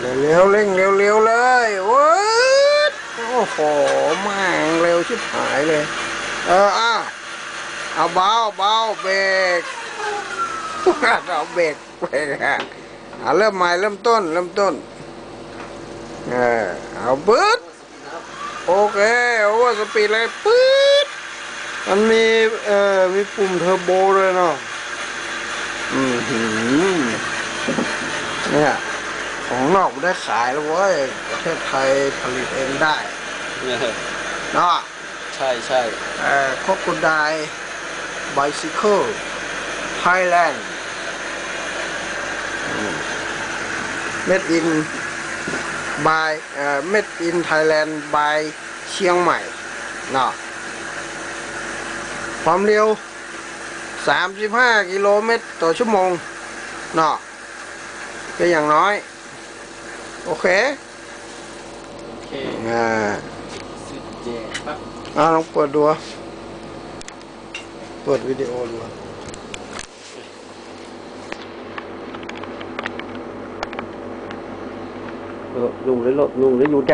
เร็วเร่งเร็วๆเลยว้ยโอ้โหแม่งเร็วชิบหายเลย เอออะเอาเบาเบาเบรกเอาเบรกเบรกอะเริ่มใหม่เริ่มต้นเริ่มต้น เออเอาปื๊ดโอเคโอเวอร์สปีดเลยปื๊ดมันมีเอ่อมีปุ่มเทอร์โบด้วยเนาะอืมเนี่ย ของนอกไม่ได้ขายแล้วเว้ยประเทศไทยผลิตเองได้เนาะใช่ใช่เอ่อ Crocodile Bicycle Thailand อืม Made in by เอ่อ Made in Thailand by เชียงใหม่เนาะความเร็ว 35 กิโลเมตรต่อชั่วโมงเนาะก็อย่างน้อย โอเคโอเคอ่าสุดเจ๋ปั๊บอ่าลองเปิดดูอะเปิดวิดีโอดูอะลุงได้รถลุงได้รู้แก